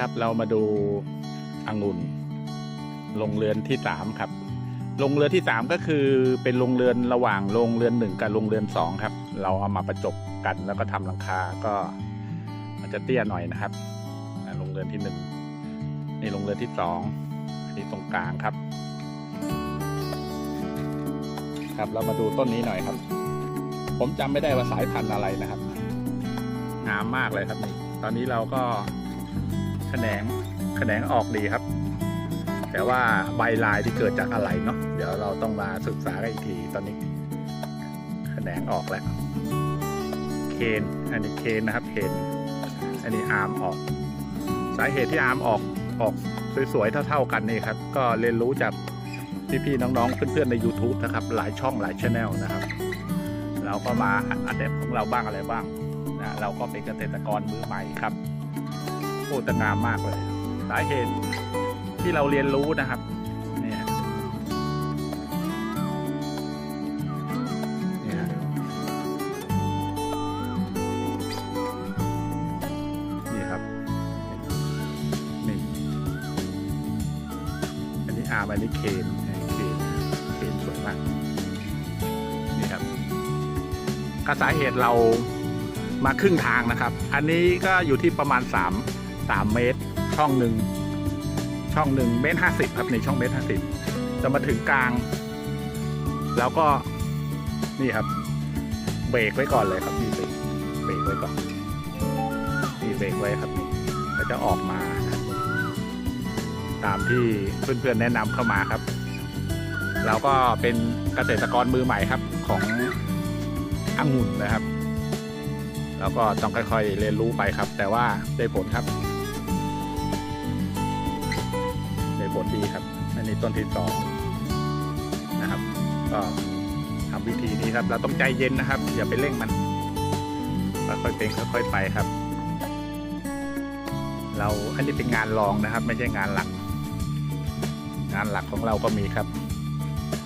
ครับ เรามาดูองุ่นโรงเรือนที่สามครับโรงเรือนที่สามก็คือเป็นโรงเรือนระหว่างโรงเรือนหนึ่งกับโรงเรือนสองครับ เราเอามาประจบกันแล้วก็ทำหลังคาก็มันจะเตี้ยหน่อยนะครับอ่าโรงเรือนที่หนึ่งนี่โรงเรือนที่สองอันนี้ตรงกลางครับ ครับเรามาดูต้นนี้หน่อยครับ ผมจำไม่ได้ว่าสายพันธุ์อะไรนะครับงามมากเลยครับนี่ตอนนี้เราก็ แขนงแขนงออกดีครับ แต่ว่าใบลายที่เกิดจากอะไรเนาะเดี๋ยวเราต้องมาศึกษากันอีกทีตอนนี้แขนงออกแล้วเคนอันนี้เคนนะครับเคนอันนี้อาร์มออก สาเหตุที่อาร์มออกออกสวยๆเท่าๆกันนี่ครับ ก็เรียนรู้จากพี่ๆน้องๆเพื่อนๆใน YouTube นะครับ หลายช่องหลายช anel นะครับ เราก็มาอัดแอปของเราบ้างอะไรบ้างนะเราก็เป็นเกษตรกรมือใหม่ครับ โอ้แต่งามมากเลย สาเหตุที่เราเรียนรู้นะครับเนี่ยเนี่ยนี่ครับนี่อันนี้อาร์อันนี้เคนเคนเคนสวยมากนี่ครับก็สาเหตุเรามาครึ่งทางนะครับ อันนี้ก็อยู่ที่ประมาณ 3 3 เมตร ช่องหนึ่งช่องหนึ่งเมตรห้าสิบครับในช่องเมตรห้าสิบจะมาถึงกลาง แล้วก็นี่ครับ เบรกไว้ก่อนเลยครับนี่เบรกเบรกไว้ก่อนนี่เบรกไว้ครับนี่ก็จะออกมา ตามที่เพื่อนๆแนะนำเข้ามาครับเราก็เป็นเกษตรกรมือใหม่ครับขององุ่นนะครับ แล้วก็ต้องค่อยๆเรียนรู้ไปครับ แต่ว่าได้ผลครับ ผลดีครับ อันนี้ต้นที่สองนะครับก็ทำวิธีนี้ครับ เราต้องใจเย็นนะครับ อย่าไปเร่งมันค่อยๆเป็นค่อยๆไปครับ เราอันนี้เป็นงานรองนะครับ ไม่ใช่งานหลัก งานหลักของเราก็มีครับ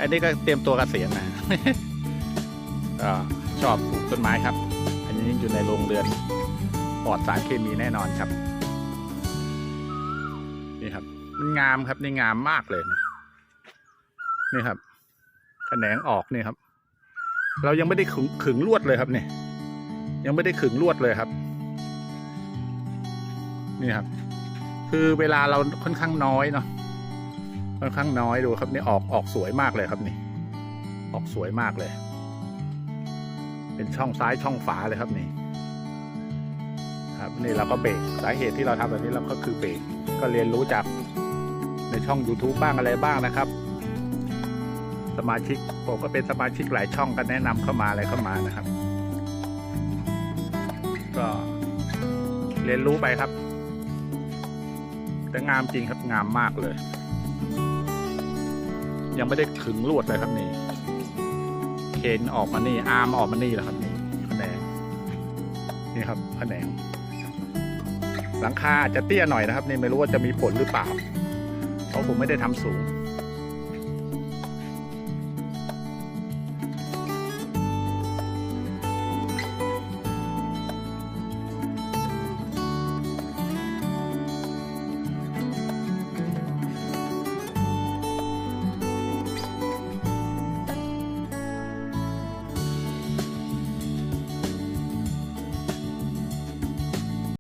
อันนี้ก็เตรียมตัวเกษียณนะก็ชอบปลูกต้นไม้ครับ อันนี้อยู่ในโรงเรือนปลอดสารเคมีแน่นอนครับ นี่ครับ งามครับนี่งามมากเลยนะนี่ครับแขนงออกนี่ครับ เรายังไม่ได้ขึงขึงลวดเลยครับเนี่ยยังไม่ได้ขึงลวดเลยครับ นี่ครับ คือเวลาเราค่อนข้างน้อยเนาะค่อนข้างน้อยดูครับนี่ออกออกสวยมากเลยครับนี่ออกสวยมากเลย เป็นช่องซ้ายช่องฝาเลยครับนี่ ครับนี่เราก็เบรกสาเหตุที่เราทำแบบนี้เราก็คือเบรกก็เรียนรู้จาก ในช่อง YouTube บ้างอะไรบ้างนะครับ สมาชิกผมก็เป็นสมาชิกหลายช่องกันแนะนำเข้ามาอะไรเข้ามานะครับ ก็เรียนรู้ไปครับ แต่งามจริงครับงามมากเลย ยังไม่ได้ขึงลวดเลยครับนี่เคนออกมานี่อาร์มออกมานี่แหละครับนี่แขนงนี่ครับแขนงหลังคาจะเตี้ยหน่อยนะครับ นี่ไม่รู้ว่าจะมีผลหรือเปล่า เพราะผมไม่ได้ทำสูง